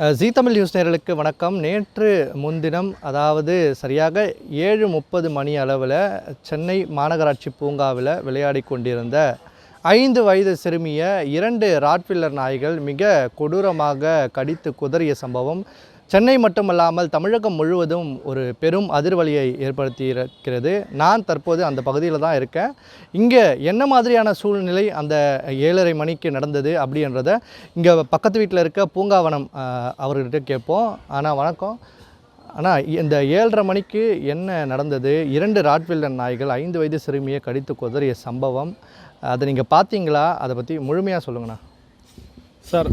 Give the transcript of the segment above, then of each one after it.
அஹ், ஜீ Tamil news நேர்களுக்கு வணக்கம். நேற்று முன்தினம் அதாவது சரியாக ஏழு முப்பது மணி அளவில் சென்னை மாநகராட்சி பூங்காவில் விளையாடி கொண்டிருந்த ஐந்து வயது சிறுமிய இரண்டு ராட்வில்லர் நாய்கள் மிக கொடூரமாக கடித்து குதறிய சம்பவம் சென்னை மட்டுமல்லாமல் தமிழகம் முழுவதும் ஒரு பெரும் அதிர்வலியை ஏற்படுத்தியிருக்கிறது. நான் தற்போது அந்த பகுதியில் தான் இருக்கேன். இங்கே என்ன மாதிரியான சூழ்நிலை அந்த ஏழரை மணிக்கு நடந்தது அப்படின்றத இங்கே பக்கத்து வீட்டில் இருக்க பூங்காவனம் அவர்கிட்ட கேட்போம். ஆனால் வணக்கம். ஆனால் இந்த ஏழரை மணிக்கு என்ன நடந்தது? இரண்டு ராட்வில்லன் நாய்கள் ஐந்து வயது சிறுமியை கடித்து குதறிய சம்பவம். அதை நீங்கள் பார்த்தீங்களா? அதை பற்றி முழுமையாக சொல்லுங்கண்ணா. சார்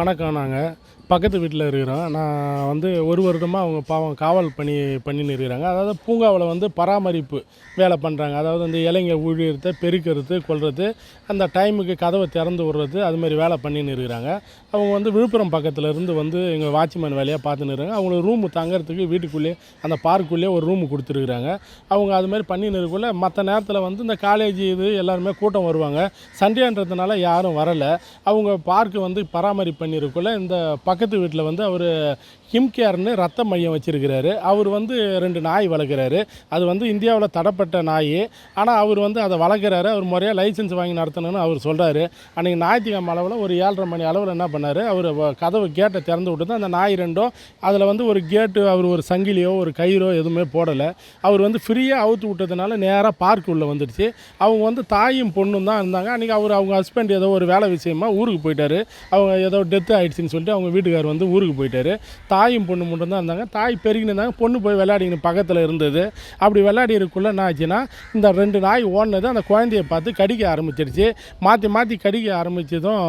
வணக்கம் நாங்கள் பக்கத்து வீட்டில் இருக்கிறோம் நான் வந்து ஒரு வருடமாக அவங்க பாவம் காவல் பணி பண்ணின்னு இருக்கிறாங்க. அதாவது பூங்காவில் வந்து பராமரிப்பு வேலை பண்ணுறாங்க அதாவது அந்த இலைங்க ஊழியத்தை பெருக்கிறது கொள்வது அந்த டைமுக்கு கதவை திறந்து விடுறது அது மாதிரி வேலை பண்ணின்னு இருக்கிறாங்க. அவங்க வந்து விழுப்புரம் பக்கத்தில் இருந்து வந்து எங்கள் வாட்ச்மேன் வேலையாக பார்த்துன்னு இருக்காங்க அவங்களுக்கு ரூமு தங்கறதுக்கு வீட்டுக்குள்ளேயே அந்த பார்க்குள்ளேயே ஒரு ரூம் கொடுத்துருக்குறாங்க. அவங்க அது மாதிரி பண்ணின்னு இருக்கக்குள்ள மற்ற நேரத்தில் வந்து இந்த காலேஜ் இது எல்லாருமே கூட்டம் வருவாங்க. சண்டேன்றதுனால யாரும் வரலை. அவங்க பார்க்கு வந்து பராமரிப்பு பண்ணியிருக்குள்ள இந்த பக்கத்து வீட்டில் வந்து அவர் ஹிம்கேர்னு ரத்த மையம் வச்சுருக்கிறாரு. அவர் வந்து ரெண்டு நாய் வளர்க்குறாரு. அது வந்து இந்தியாவில் தடப்பட்ட நாய். ஆனால் அவர் வந்து அதை வளர்க்குறாரு. அவர் முறையாக லைசன்ஸ் வாங்கி நடத்தணும்னு அவர் சொல்கிறாரு அன்றைக்கி ஞாயிற்றுக்கிழமை அளவில் ஒரு ஏழரை மணி அளவில் என்ன பண்ணார்? அவர் கதவு கேட்டை திறந்து விட்டு அந்த நாய் ரெண்டும் அதில் வந்து ஒரு கேட்டு அவர் ஒரு சங்கிலியோ ஒரு கயிறோ எதுவுமே போடலை. அவர் வந்து ஃப்ரீயாக அவுத்து விட்டதுனால நேராக பார்க் உள்ளே வந்துடுச்சு அவங்க வந்து தாயும் பொண்ணும் தான் இருந்தாங்க. அன்றைக்கி அவர் அவங்க ஹஸ்பண்ட் ஏதோ ஒரு வேலை விஷயமா ஊருக்கு போயிட்டார். அவங்க ஏதோ டெத்து ஆகிடுச்சின்னு சொல்லிட்டு அவங்க வீட்டுக்கார் வந்து ஊருக்கு போயிட்டார். தாயும் பொண்ணு மட்டும் தான் இருந்தாங்க. தாய் பெருகின்னு இருந்தாங்க. பொண்ணு போய் விளையாடிக்கின்னு பக்கத்தில் இருந்தது. அப்படி விளையாடி என்ன ஆச்சுன்னா இந்த ரெண்டு நாய் ஓடினது அந்த குழந்தைய பார்த்து கடிக்க ஆரம்பிச்சிருச்சு. மாற்றி மாற்றி கடிக்க ஆரம்பித்ததும்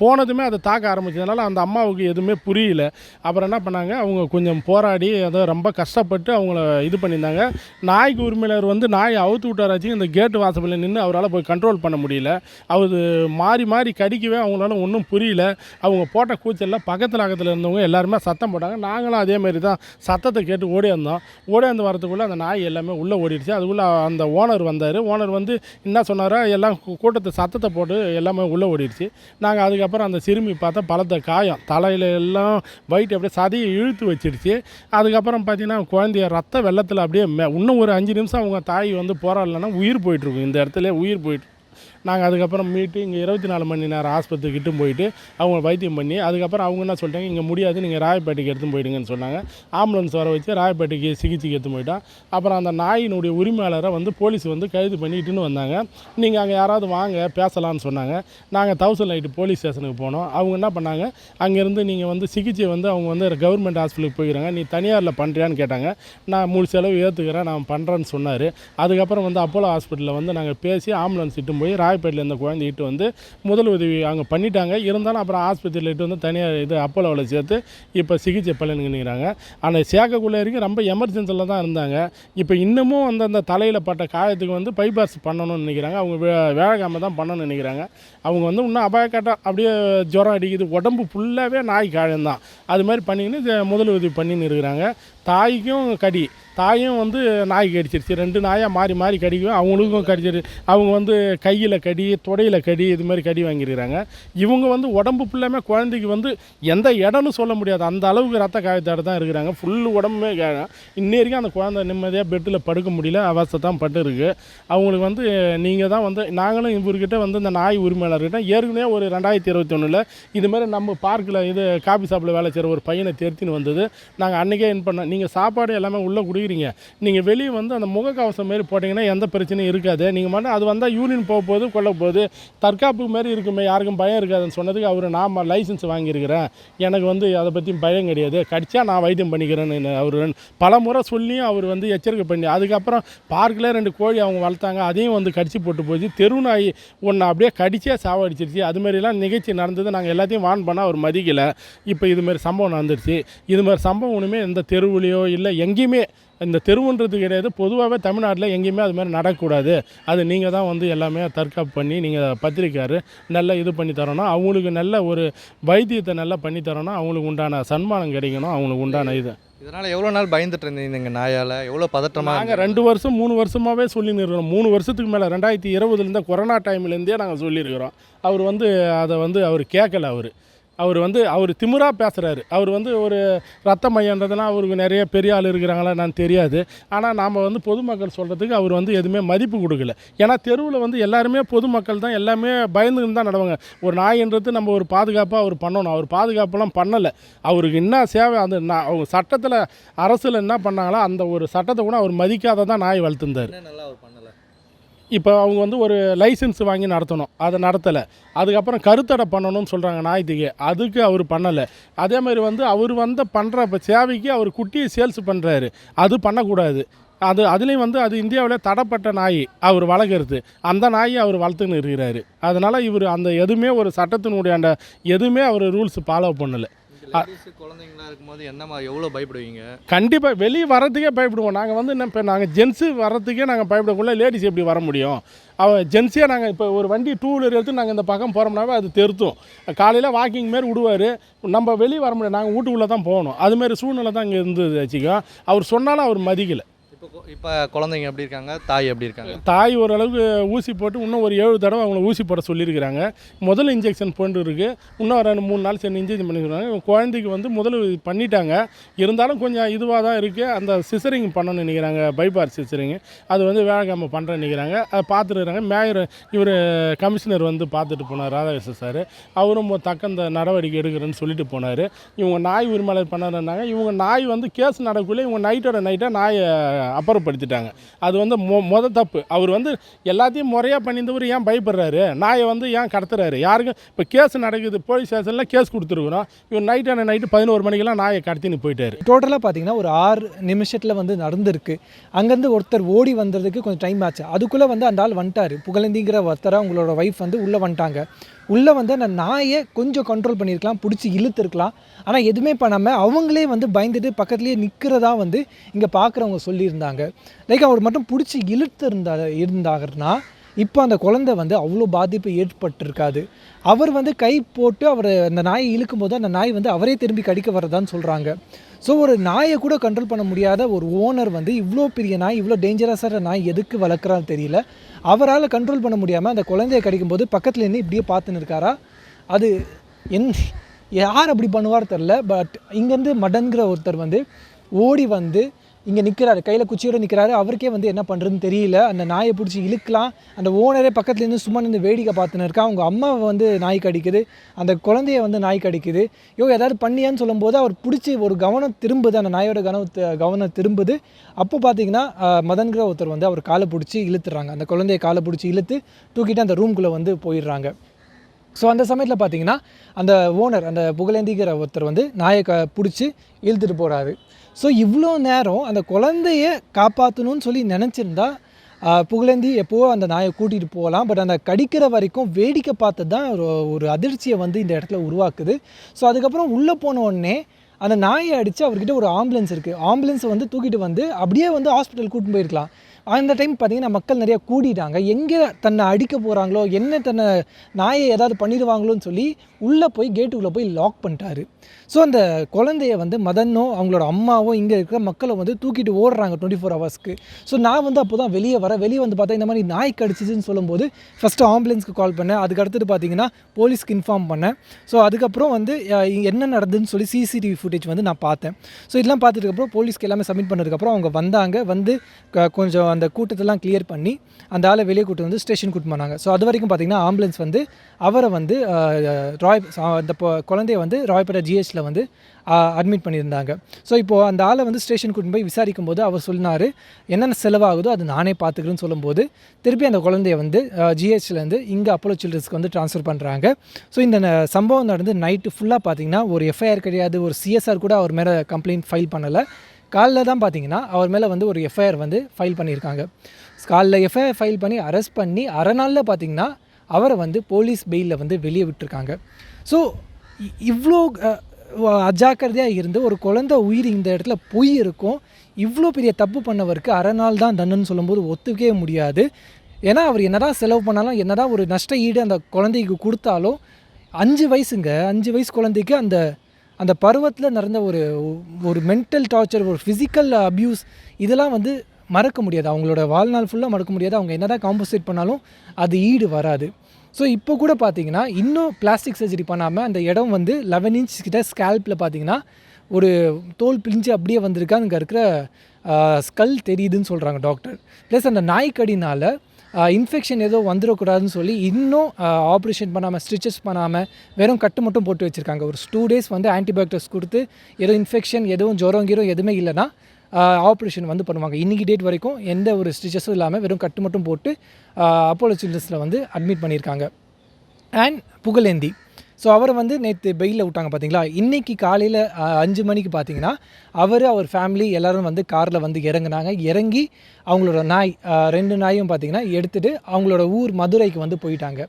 போனதுமே அதை தாக்க ஆரம்பித்ததுனால அந்த அம்மாவுக்கு எதுவுமே புரியல. அப்புறம் என்ன பண்ணாங்க அவங்க கொஞ்சம் போராடி அதை ரொம்ப கஷ்டப்பட்டு அவங்கள இது பண்ணியிருந்தாங்க. நாய்க்கு உரிமையாளர் வந்து நாயை அவுத்து விட்டாராச்சு. இந்த கேட்டு வாசலில் நின்று அவரால் போய் கண்ட்ரோல் பண்ண முடியல. அவர் மாறி மாறி கடிக்கவே அவங்களால ஒன்றும் புரியல. அவங்க போட்ட கூச்சலில் பக்கத்தில் பக்கத்தில் இருந்தவங்க எல்லாருமே சத்தம் போட்டாங்க. நாங்களும் அதே மாதிரி தான் சத்தத்தை கேட்டு ஓடியாந்தோம் ஓடியாந்து வரதுக்குள்ளே அந்த நாய் எல்லாமே உள்ளே ஓடிடுச்சு. அதுக்குள்ளே அந்த ஓனர் வந்தார். ஓனர் வந்து என்ன சொன்னாரோ எல்லாம் கூட்டத்தை சத்தத்தை போட்டு எல்லாமே உள்ளே ஓடிடுச்சு. நாங்கள் அதுக்கப்புறம் அந்த சிறுமி பார்த்தா பலத்த காயம். தலையில் எல்லாம் வயிற்று அப்படியே சதையை இழுத்து வச்சிடுச்சு. அதுக்கப்புறம் பார்த்தீங்கன்னா குழந்தைய ரத்த வெள்ளத்தில் அப்படியே மே- இன்னும் ஒரு அஞ்சு நிமிஷம் அவங்க தாய் வந்து போராடலைன்னா உயிர் போயிட்டுருக்கும் இந்த இடத்துல உயிர் போயிட்டு நாங்கள் அதுக்கப்புறம் மீட்டு இங்கே இருபத்தி நாலு மணி நேரம் ஆஸ்பத்திரிக்கு போயிட்டு அவங்க வைத்தியம் பண்ணி அதுக்கப்புறம் அவங்க என்ன சொல்லிட்டாங்க இங்கே முடியாது நீங்கள் ராயப்பேட்டைக்கு எடுத்து போயிடுங்கன்னு சொன்னாங்க. ஆம்புலன்ஸ் வர வச்சு ராயப்பேட்டைக்கு சிகிச்சைக்கு எடுத்து போயிட்டோம் அப்புறம் அந்த நாயினுடைய உரிமையாளரை வந்து போலீஸ் வந்து கைது பண்ணிட்டுன்னு வந்தாங்க. நீங்கள் அங்கே யாராவது வாங்க பேசலாம்னு சொன்னாங்க. நாங்கள் தௌசண்ட் லைட்டு போலீஸ் ஸ்டேஷனுக்கு போனோம். அவங்க என்ன பண்ணாங்க அங்கேருந்து நீங்கள் வந்து சிகிச்சை வந்து அவங்க வந்து கவர்மெண்ட் ஹாஸ்பிட்டலுக்கு போய்க்கிறாங்க. நீ தனியாரில் பண்ணுறியான்னு கேட்டாங்க. நான் முழு செலவு ஏற்றுக்கிறேன் நான் பண்ணுறேன்னு சொன்னார். அதுக்கப்புறம் வந்து அப்போலோ ஹாஸ்பிட்டலில் வந்து நாங்கள் பேசி ஆம்புலன்ஸ் இட்டு போய் ராயப்பேட்டில் இருந்த குழந்தை இட்டு வந்து முதல் உதவி அங்கே பண்ணிட்டாங்க. இருந்தாலும் அப்புறம் ஆஸ்பத்திரியில் இட்டு வந்து தனியார் இது அப்போலோவில் சேர்த்து இப்போ சிகிச்சை பலனுங்கிறாங்க ஆனால் சேர்க்கக்குள்ளே வரைக்கும் ரொம்ப எமர்ஜென்சியில் தான் இருந்தாங்க. இப்போ இன்னமும் அந்த அந்த தலையில் பட்ட காயத்துக்கு வந்து பைபாஸ் பண்ணணும்னு நினைக்கிறாங்க. அவங்க வே- வேலைக்காம தான் பண்ணணும்னு நினைக்கிறாங்க. அவங்க வந்து இன்னும் அபாயக்கட்டம் அப்படியே ஜுரம் அடிக்குது. உடம்பு ஃபுல்லாகவே நாய் காயம் தான். அது மாதிரி பண்ணிக்கின்னு முதல் உதவி பண்ணின்னு இருக்கிறாங்க. தாய்க்கும் கடி. தாயும் வந்து நாய் கடிச்சிருச்சு. ரெண்டு நாயாக மாறி மாறி கடிக்கும். அவங்களுக்கும் கடிச்சிரு அவங்க வந்து கையில் கடி தொடையில் கடி இது மாதிரி கடி வாங்கியிருக்கிறாங்க இவங்க வந்து உடம்பு ஃபுல்லாமே குழந்தைக்கு வந்து எந்த இடம்னு சொல்ல முடியாது. அந்த அளவுக்கு ரத்த காயத்தோடு தான் இருக்கிறாங்க. ஃபுல் உடம்புமே காயம். இன்ன வரைக்கும் அந்த குழந்தை நிம்மதியாக பெட்டில் படுக்க முடியல. அவஸ்தை தான் பட்டு அவங்களுக்கு வந்து நீங்கள் தான் வந்து நாங்களும் இவர்கிட்ட வந்து இந்த நாய் உரிமையாளர்கிட்ட ஏற்கனவே ஒரு ரெண்டாயிரத்தி இருபத்தி ஒன்றில் இது மாதிரி நம்ம பார்க்கில் இது காபி ஷாப்பில் வேலை செய்கிற ஒரு பையனை தேர்த்தின்னு வந்தது. நாங்கள் அன்றைக்கே என்ன பண்ண நீங்கள் சாப்பாடு எல்லாமே உள்ளே குடிக்கிறீங்க. நீங்கள் வெளியே வந்து அந்த முகக்கவசம் மாரி போட்டிங்கன்னா எந்த பிரச்சனையும் இருக்காது. நீங்கள் மட்டும் அது வந்தால் யூனியன் போக போகுது கொல்ல போகுது. தற்காப்பு மாரி இருக்குமே யாருக்கும் பயம் இருக்காதுன்னு சொன்னதுக்கு அவர் நான் லைசன்ஸ் வாங்கியிருக்கிறேன். எனக்கு வந்து அதை பற்றி பயம் கிடையாது. கடிச்சா நான் வைத்தியம் பண்ணிக்கிறேன்னு அவர் பல முறை சொல்லியும் அவர் வந்து எச்சரிக்கை பண்ணி அதுக்கப்புறம் பார்க்கில் ரெண்டு கோழி அவங்க வளர்த்தாங்க அதையும் வந்து கடிச்சு போட்டு போச்சு. தெரு நாய் ஒன்று அப்படியே கடிச்சே சாவடிச்சிருச்சு. அதுமாரிலாம் நிகழ்ச்சி நடந்தது நாங்கள் எல்லாத்தையும் வான் பண்ணால் அவர் மதிக்கலை. இப்போ இது மாதிரி சம்பவம் நடந்துருச்சு. இது மாதிரி சம்பவம் ஒன்றுமே இந்த தெருவில் தெருவுலையோ இல்லை எங்கேயுமே இந்த தெருவுன்றது கிடையாது. பொதுவாகவே தமிழ்நாட்டில் எங்கேயுமே அது மாதிரி நடக்கக்கூடாது. அது நீங்கள் தான் வந்து எல்லாமே தற்காப்பு பண்ணி நீங்கள் பத்திரிக்காரு நல்லா இது பண்ணி தரணும். அவங்களுக்கு நல்ல ஒரு வைத்தியத்தை நல்லா பண்ணி தரணும். அவங்களுக்கு உண்டான சன்மானம் கிடைக்கணும். அவங்களுக்கு உண்டான இது இதனால் எவ்வளோ நாள் பயந்துட்டு இருந்தீங்க நாயால்? எவ்வளோ பதற்றமாக நாங்கள் ரெண்டு வருஷம் மூணு வருஷமாகவே சொல்லின்னு இருக்கிறோம் மூணு வருஷத்துக்கு மேலே ரெண்டாயிரத்தி இருபதுலேருந்து கொரோனா டைம்லேருந்தே நாங்கள் சொல்லியிருக்கிறோம். அவர் வந்து அதை வந்து அவர் கேட்கல அவர். அவர் வந்து அவர் திமிரா பேசுகிறாரு அவர் வந்து ஒரு ரத்த மையன்றதுலாம் அவருக்கு நிறைய பெரிய ஆள் இருக்கிறாங்களா நான் தெரியாது. ஆனால் நாம் வந்து பொதுமக்கள் சொல்கிறதுக்கு அவர் வந்து எதுவுமே மதிப்பு கொடுக்கல. ஏன்னா தெருவில் வந்து எல்லாருமே பொதுமக்கள் தான் எல்லாமே பயந்துன்னு தான் நடவாங்க. ஒரு நாயின்றது நம்ம ஒரு பாதுகாப்பாக அவர் பண்ணணும். அவர் பாதுகாப்பெல்லாம் பண்ணலை. அவருக்கு என்ன சேவை அந்த நான் அவங்க சட்டத்தில் அரசில் என்ன பண்ணாங்களோ அந்த ஒரு சட்டத்தை கூட அவர் மதிக்காத தான் நாய் வளர்த்துருந்தார் என்ன நல்லா அவர் பண்ணலை இப்போ அவங்க வந்து ஒரு லைசன்ஸ் வாங்கி நடத்தணும். அதை நடத்தலை. அதுக்கப்புறம் கருத்தடை பண்ணணும்னு சொல்கிறாங்க நாய்த்துக்கு அதுக்கு அவர் பண்ணலை. அதே மாதிரி வந்து அவர் வந்த பண்ணுற இப்போ சேவைக்கு அவர் குட்டியை சேல்ஸ் பண்ணுறாரு அது பண்ணக்கூடாது. அது அதுலேயும் வந்து அது இந்தியாவில் தடைப்பட்ட நாய் அவர் வளர்க்குறது. அந்த நாயை அவர் வளர்த்துன்னு இருக்கிறாரு. அதனால் இவர் அந்த எதுவுமே ஒரு சட்டத்தினுடைய அந்த எதுவுமே அவர் ரூல்ஸ் ஃபாலோ பண்ணலை. குழந்தைங்களா இருக்கும்போது என்னம்மா எவ்வளோ பயப்படுவீங்க? கண்டிப்பாக வெளியே வரதுக்கே பயப்படுவோம். நாங்கள் வந்து என்ன இப்போ நாங்கள் ஜென்ஸு வர்றதுக்கே நாங்கள் பயப்படக்குள்ள லேடிஸ் எப்படி வர முடியும்? அவன் ஜென்ஸே நாங்கள் இப்போ ஒரு வண்டி டூ வீலர் எடுத்து நாங்கள் இந்த பக்கம் போகிறோம்னாவே அது தெருத்தும். காலையில் வாக்கிங் மாரி விடுவார். நம்ம வெளியே வர முடியாது நாங்கள் வீட்டுக்குள்ளே தான் போகணும். அதுமாரி சூழ்நிலை தான் இங்கே இருந்தது வச்சுக்கோ அவர் சொன்னாலும் அவர் மதிக்கலை. இப்போ இப்போ குழந்தைங்க எப்படி இருக்காங்க? தாய் எப்படி இருக்காங்க? தாய் ஓரளவுக்கு ஊசி போட்டு இன்னும் ஒரு ஏழு தடவை அவங்கள ஊசி போட சொல்லியிருக்கிறாங்க. முதல் இன்ஜெக்ஷன் போட்டு இருக்குது இன்னும் ரெண்டு மூணு நாள் சரி இன்ஜெக்ஷன் பண்ணிக்கிறாங்க குழந்தைக்கு வந்து முதல் பண்ணிட்டாங்க. இருந்தாலும் கொஞ்சம் இதுவாக தான் இருக்குது அந்த சிசரிங் பண்ணணும்னு நினைக்கிறாங்க. பைபார் சிசரிங் அது வந்து வேலைக்காம பண்ணுறேன்னு நினைக்கிறாங்க. அதை பார்த்துருக்குறாங்க மேயர் இவர் கமிஷனர் வந்து பார்த்துட்டு போனார். ராதாகிருஷ்ணன் சார். அவரும் தக்கந்த நடவடிக்கை எடுக்கிறேன்னு சொல்லிட்டு போனார். இவங்க நாய் உரிமையாளர் பண்ணாருன்னாங்க. இவங்க நாய் வந்து கேஸ் நடக்குள்ளே இவங்க நைட்டோட நைட்டாக நாயை அப்புறப்படுத்திட்டாங்க. அது வந்து மொ மொத தப்பு. அவர் வந்து எல்லாத்தையும் முறையாக பண்ணியிருந்தவர் ஏன் பயப்படுறாரு? நாயை வந்து ஏன் கடத்துறாரு? யாருக்கும் இப்போ கேஸ் நடக்குது போலீஸ் ஸ்டேஷனில் கேஸ் கொடுத்துருக்குறோம் இவர் நைட்டான நைட்டு பதினோரு மணிக்கெல்லாம் நாயை கடத்தின்னு போயிட்டார். டோட்டலாக பார்த்தீங்கன்னா ஒரு ஆறு நிமிஷத்தில் வந்து நடந்திருக்கு. அங்கேருந்து ஒருத்தர் ஓடி வந்ததுக்கு கொஞ்சம் டைம் ஆச்சு. அதுக்குள்ளே வந்து அந்த ஆள் வந்துட்டார். புகழந்திங்கிற ஒருத்தராக உங்களோட ஒய்ஃப் வந்து உள்ளே வந்துட்டாங்க. உள்ளே வந்து அந்த நாயை கொஞ்சம் கண்ட்ரோல் பண்ணியிருக்கலாம் பிடிச்சி இழுத்துருக்கலாம். ஆனால் எதுவுமே பண்ணாமல் அவங்களே வந்து பயந்துட்டு பக்கத்துலேயே நிற்கிறதா வந்து இங்கே பார்க்குறவங்க சொல்லியிருந்தாங்க. லைக் அவர் மட்டும் பிடிச்சி இழுத்து இருந்தா இருந்தாங்கன்னா இப்போ அந்த குழந்தை வந்து அவ்வளோ பாதிப்பு ஏற்பட்டிருக்காது. அவர் வந்து கை போட்டு அவர் அந்த நாயை இழுக்கும் போது அந்த நாய் வந்து அவரே திரும்பி கடிக்க வரதான்னு சொல்கிறாங்க ஸோ ஒரு நாயை கூட கண்ட்ரோல் பண்ண முடியாத ஒரு ஓனர் வந்து இவ்வளோ பெரிய நாய் இவ்வளோ டேஞ்சரஸான நாய் எதுக்கு வளர்க்குறான்னு தெரியல. அவரால் கண்ட்ரோல் பண்ண முடியாமல் அந்த குழந்தைய கடிக்கும்போது பக்கத்தில் இருந்து இப்படியே பார்த்துன்னு இருக்காரா? அது என் யார் அப்படி பண்ணுவார் தெரில பட் இங்கேருந்து மடன்கிற ஒருத்தர் வந்து ஓடி வந்து இங்கே நிற்கிறாரு கையில் குச்சியோட நிற்கிறாரு அவருக்கே வந்து என்ன பண்ணுறதுன்னு தெரியல. அந்த நாயை பிடிச்சி இழுக்கலாம். அந்த ஓனரே பக்கத்துலேருந்து சும்மா நின்று வேடிக்கை பார்த்துன்னு இருக்கா அவங்க அம்மாவை வந்து நாய் கடிக்குது. அந்த குழந்தைய வந்து நாய் கடிக்குது. யோ ஏதாவது பண்ணியான்னு சொல்லும்போது அவர் பிடிச்சி ஒரு கவனம் திரும்புது. அந்த நாயோட கவனம் கவனம் திரும்புது. அப்போ பார்த்தீங்கன்னா மதன்கிற ஒருத்தர் வந்து அவர் காலை பிடிச்சி இழுத்துறாங்க. அந்த குழந்தைய காலை பிடிச்சி இழுத்து தூக்கிட்டு அந்த ரூம்குள்ளே வந்து போயிடுறாங்க. ஸோ அந்த சமயத்தில் பார்த்தீங்கன்னா அந்த ஓனர் அந்த புகழேந்திக்கிற ஒருத்தர் வந்து நாயை க பிடிச்சி இழுத்துட்டு போகிறாரு ஸோ இவ்வளோ நேரம் அந்த குழந்தைய காப்பாற்றணும்னு சொல்லி நினச்சிருந்தா புகழேந்தி எப்போவோ அந்த நாயை கூட்டிகிட்டு போகலாம். பட் அந்த கடிக்கிற வரைக்கும் வேடிக்கை பார்த்து தான் ஒரு ஒரு அதிர்ச்சியை வந்து இந்த இடத்துல உருவாக்குது. ஸோ அதுக்கப்புறம் உள்ளே போன உடனே அந்த நாயை அடித்து அவர்கிட்ட ஒரு ஆம்புலன்ஸ் இருக்குது ஆம்புலன்ஸை வந்து தூக்கிட்டு வந்து அப்படியே வந்து ஹாஸ்பிட்டல் கூட்டின்னு போயிருக்கலாம். அந்த டைம் பார்த்தீங்கன்னா மக்கள் நிறையா கூடிட்டாங்க. எங்கே தன்னை அடிக்க போகிறாங்களோ என்ன தன்னை நாயை ஏதாவது பண்ணிடுவாங்களோன்னு சொல்லி உள்ளே போய் கேட்டுக்குள்ளே போய் லாக் பண்ணிட்டாரு. ஸோ அந்த குழந்தைய வந்து மதனோ அவங்களோட அம்மாவோ இங்கே இருக்கிற மக்களை வந்து தூக்கிட்டு ஓடுறாங்க டுவெண்ட்டி ஃபோர் ஹவர்ஸ்க்கு ஸோ நான் வந்து அப்போ தான் வெளியே வரேன். வெளியே வந்து பார்த்தா இந்த மாதிரி நாய் கடிச்சிச்சுன்னு சொல்லும்போது ஃபஸ்ட்டு ஆம்புலன்ஸ்க்கு கால் பண்ணேன். அதுக்கு அடுத்தது பார்த்தீங்கன்னா போலீஸ்க்கு இன்ஃபார்ம் பண்ணேன். ஸோ அதுக்கப்புறம் வந்து என்ன நடந்ததுன்னு சொல்லி சிசிடிவி ஃபுட்டேஜ் வந்து நான் பார்த்தேன். ஸோ இதெல்லாம் பார்த்ததுக்கப்புறம் போலீஸ்க்கு எல்லாமே சப்மிட் பண்ணதுக்கப்புறம் அவங்க வந்தாங்க. வந்து க- கொஞ்சம் அந்த கூட்டத்தெல்லாம் கிளியர் பண்ணி அந்த ஆளை வெளியே கூட்டு வந்து ஸ்டேஷன் கூட்டு போனாங்க. ஸோ அது வரைக்கும் பார்த்தீங்கன்னா ஆம்புலன்ஸ் வந்து அவரை வந்து ராய் அந்த குழந்தைய வந்து ராய்பேட்டை ஜிஹெச்சில் வந்து அட்மிட் பண்ணியிருந்தாங்க. ஸோ இப்போது அந்த ஆளை வந்து ஸ்டேஷன் கூட்டின்னு போய் விசாரிக்கும் போது அவர் சொன்னார் என்னென்ன செலவாகுதோ அது நானே பார்த்துக்கிறேன்னு சொல்லும்போது திருப்பி அந்த குழந்தைய வந்து ஜிஹெச்லேருந்து இங்கே அப்போலோ சில்ட்ரன்ஸ்க்கு வந்து ட்ரான்ஸ்ஃபர் பண்ணுறாங்க ஸோ இந்த சம்பவம் நடந்து நைட்டு ஃபுல்லாக பார்த்தீங்கன்னா ஒரு எஃப்ஐஆர் கிடையாது ஒரு சிஎஸ்ஆர் கூட அவர் மேலே கம்ப்ளைண்ட் ஃபைல் பண்ணலை. காலைல தான் பார்த்தீங்கன்னா அவர் மேலே வந்து ஒரு எஃப்ஐஆர் வந்து ஃபைல் பண்ணியிருக்காங்க. காலில் எஃப்ஐஆர் ஃபைல் பண்ணி அரெஸ்ட் பண்ணி அரை நாளில் பார்த்தீங்கன்னா அவரை வந்து போலீஸ் பெயிலில் வந்து வெளியே விட்டுருக்காங்க. ஸோ இவ்வளோ அஜாக்கிரதையாக இருந்து ஒரு குழந்தை உயிர் இந்த இடத்துல பொய் இருக்கும். இவ்வளோ பெரிய தப்பு பண்ணவருக்கு அரை நாள் தான் தண்டனை சொல்லும்போது ஒத்துக்கவே முடியாது. ஏன்னா அவர் என்னதான் செலவு பண்ணாலும் என்னதான் ஒரு நஷ்ட ஈடு அந்த குழந்தைக்கு கொடுத்தாலும் அஞ்சு வயசுங்க அஞ்சு வயசு குழந்தைக்கு அந்த அந்த பருவத்தில் நடந்த ஒரு ஒரு மென்டல் டார்ச்சர் ஒரு ஃபிசிக்கல் அப்யூஸ் இதெல்லாம் வந்து மறக்க முடியாது. அவங்களோட வாழ்நாள் ஃபுல்லாக மறக்க முடியாது. அவங்க என்னதான் காம்பன்சேட் பண்ணாலும் அது ஈடு வராது. ஸோ இப்போ கூட பார்த்தீங்கன்னா இன்னும் பிளாஸ்டிக் சர்ஜரி பண்ணாமல் அந்த இடம் வந்து லெவன் இன்ச் கிட்ட ஸ்கேல்பில் பார்த்தீங்கன்னா ஒரு தோல் பிழிஞ்சு அப்படியே வந்திருக்கு. அங்கே இருக்கிற ஸ்கல் தெரியுதுன்னு சொல்கிறாங்க டாக்டர் ப்ளஸ் அந்த நாய்க்கடினால் இன்ஃபெக்ஷன் ஏதோ வந்துடக்கூடாதுன்னு சொல்லி இன்னும் ஆப்ரேஷன் பண்ணாமல் ஸ்டிச்சஸ் பண்ணாமல் வெறும் கட்டு மட்டும் போட்டு வச்சுருக்காங்க. ஒரு டூ டேஸ் வந்து ஆன்டிபயோட்டிக்ஸ் கொடுத்து ஏதோ இன்ஃபெக்ஷன் எதுவும் ஜுரம் கீரம் எதுவுமே இல்லைன்னா ஆப்ரேஷன் வந்து பண்ணுவாங்க. இன்றைக்கி டேட் வரைக்கும் எந்த ஒரு ஸ்டிச்சஸும் இல்லாமல் வெறும் கட்டு மட்டும் போட்டு அப்போலோ சில்ட்ரன்ஸில் வந்து அட்மிட் பண்ணியிருக்காங்க. அண்ட் புகழேந்தி. ஸோ அவரை வந்து நேற்று பெயிலில் விட்டாங்க பார்த்தீங்களா இன்றைக்கி காலையில் அஞ்சு மணிக்கு பார்த்தீங்கன்னா அவர் அவர் ஃபேமிலி எல்லோரும் வந்து காரில் வந்து இறங்குனாங்க. இறங்கி அவங்களோட நாய் ரெண்டு நாயும் பார்த்தீங்கன்னா எடுத்துகிட்டு அவங்களோட ஊர் மதுரைக்கு வந்து போயிட்டாங்க.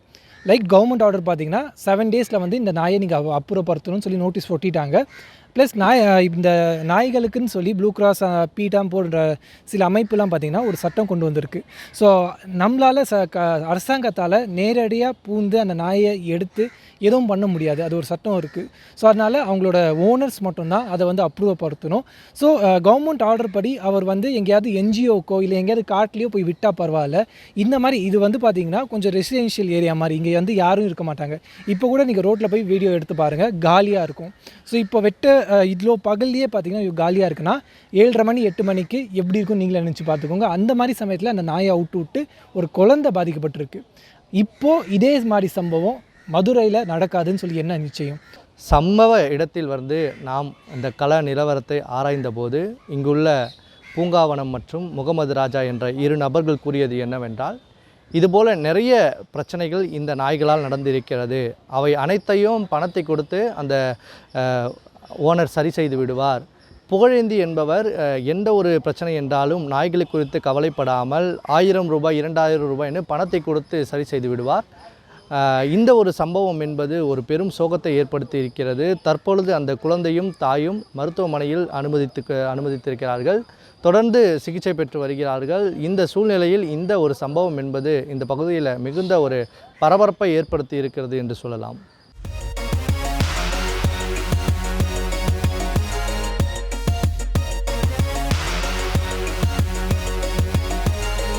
லைக் கவர்மெண்ட் ஆர்டர் பார்த்தீங்கன்னா செவன் டேஸில் வந்து இந்த நாயை நீங்கள் அப்புறப்படுத்தணும்னு சொல்லி நோட்டீஸ் ஒட்டிட்டாங்க. ப்ளஸ் நாய் இந்த நாய்களுக்குன்னு சொல்லி ப்ளூ கிராஸ் பீட்டாம் போன்ற சில அமைப்புலாம் பார்த்திங்கன்னா ஒரு சட்டம் கொண்டு வந்திருக்கு. ஸோ நம்மளால் ச க அரசாங்கத்தால் நேரடியாக பூந்து அந்த நாயை எடுத்து எதுவும் பண்ண முடியாது. அது ஒரு சட்டம் இருக்குது ஸோ அதனால் அவங்களோட ஓனர்ஸ் மட்டும்தான் அதை வந்து அப்ரூவப்படுத்தணும் ஸோ கவர்மெண்ட் ஆர்டர் படி அவர் வந்து எங்கேயாவது என்ஜிஓக்கோ இல்லை எங்கேயாவது காட்டிலையோ போய் விட்டால் பரவாயில்ல. இந்த மாதிரி இது வந்து பார்த்தீங்கன்னா கொஞ்சம் ரெசிடென்ஷியல் ஏரியா மாதிரி. இங்கே வந்து யாரும் இருக்க மாட்டாங்க. இப்போ கூட நீங்கள் ரோட்டில் போய் வீடியோ எடுத்து பாருங்கள் காலியாக இருக்கும். ஸோ இப்போ வெட்ட இவ்வளோ பகல்லையே பார்த்தீங்கன்னா காலியாக இருக்குன்னா ஏழரை மணி எட்டு மணிக்கு எப்படி இருக்கும் நீங்களே நினச்சி பார்த்துக்கோங்க அந்த மாதிரி சமயத்தில் அந்த நாயை அவுட்டு விட்டு ஒரு குழந்தை பாதிக்கப்பட்டிருக்கு. இப்போது இதே மாதிரி சம்பவம் மதுரையில் நடக்காதுன்னு சொல்லி என்ன நிச்சயம்? சம்பவ இடத்தில் வந்து நாம் இந்த கள நிலவரத்தை ஆராய்ந்தபோது இங்குள்ள பூங்காவனம் மற்றும் முகமது ராஜா என்ற இரு நபர்கள் கூறியது என்னவென்றால் இதுபோல் நிறைய பிரச்சனைகள் இந்த நாய்களால் நடந்திருக்கிறது. அவை அனைத்தையும் பணத்தை கொடுத்து அந்த ஓனர் சரி செய்து விடுவார். புகழேந்தி என்பவர் எந்த ஒரு பிரச்சனை என்றாலும் நாய்களை குறித்து கவலைப்படாமல் ஆயிரம் ரூபாய் இரண்டாயிரம் ரூபாய்னு பணத்தை கொடுத்து சரி செய்து விடுவார். இந்த ஒரு சம்பவம் என்பது ஒரு பெரும் சோகத்தை ஏற்படுத்தி இருக்கிறது. தற்பொழுது அந்த குழந்தையும் தாயும் மருத்துவமனையில் அனுமதித்து அனுமதித்திருக்கிறார்கள். தொடர்ந்து சிகிச்சை பெற்று வருகிறார்கள். இந்த சூழ்நிலையில் இந்த ஒரு சம்பவம் என்பது இந்த பகுதியில் மிகுந்த ஒரு பரபரப்பை ஏற்படுத்தி இருக்கிறது என்று சொல்லலாம்.